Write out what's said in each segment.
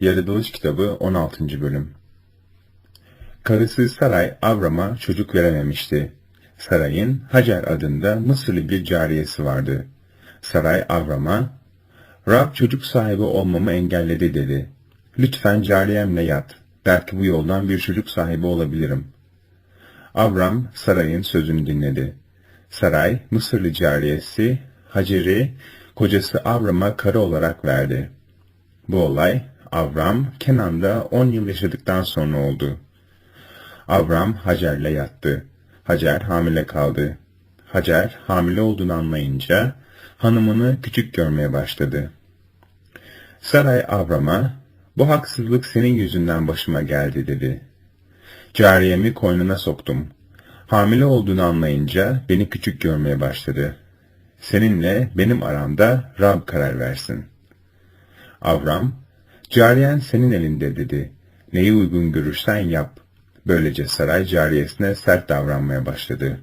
Yaratılış kitabı 16. bölüm Karısı Saray Avram'a çocuk verememişti. Saray'ın Hacer adında Mısırlı bir cariyesi vardı. Saray Avram'a, Rab çocuk sahibi olmamı engelledi dedi. Lütfen cariyemle yat. Belki bu yoldan bir çocuk sahibi olabilirim. Avram Saray'ın sözünü dinledi. Saray, Mısırlı cariyesi Hacer'i kocası Avram'a karı olarak verdi. Bu olay Avram Kenan'da 10 yıl yaşadıktan sonra oldu. Avram Hacer'le yattı. Hacer hamile kaldı. Hacer hamile olduğunu anlayınca hanımını küçük görmeye başladı. Saray Avram'a bu haksızlık senin yüzünden başıma geldi dedi. Cariyemi koynuna soktum. Hamile olduğunu anlayınca beni küçük görmeye başladı. Seninle benim aramda Rab karar versin. Avram, cariyen senin elinde dedi. Neyi uygun görürsen yap. Böylece saray cariyesine sert davranmaya başladı.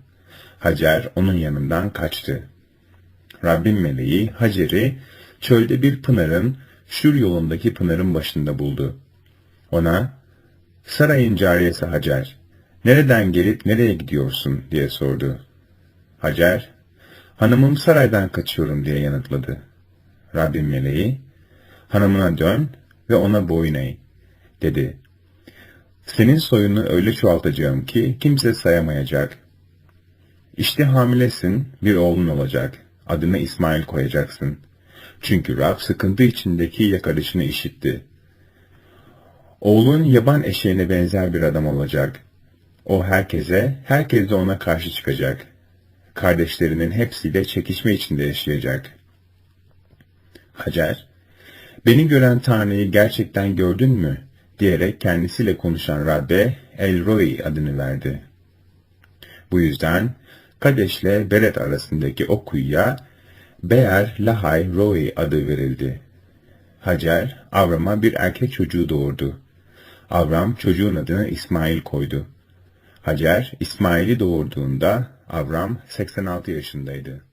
Hacer onun yanından kaçtı. Rabbin meleği Hacer'i çölde bir pınarın, Şur yolundaki pınarın başında buldu. Ona, sarayın cariyesi Hacer, nereden gelip nereye gidiyorsun diye sordu. Hacer, hanımım saraydan kaçıyorum diye yanıtladı. Rabbin meleği, hanımına dön ve ona boyun eğ, dedi. Senin soyunu öyle çoğaltacağım ki kimse sayamayacak. İşte hamilesin, bir oğlun olacak. Adını İsmail koyacaksın. Çünkü Rab sıkıntı içindeki yakarışını işitti. Oğlun yaban eşeğine benzer bir adam olacak. O herkese, herkes de ona karşı çıkacak. Kardeşlerinin hepsiyle çekişme içinde yaşayacak. Hacer, beni gören Tanrı'yı gerçekten gördün mü? diyerek kendisiyle konuşan Rabbe El Roi adını verdi. Bu yüzden Kadeş ile Beret arasındaki o kuyuya Beer Lahay Roi adı verildi. Hacer, Avram'a bir erkek çocuğu doğurdu. Avram çocuğun adını İsmail koydu. Hacer, İsmail'i doğurduğunda Avram 86 yaşındaydı.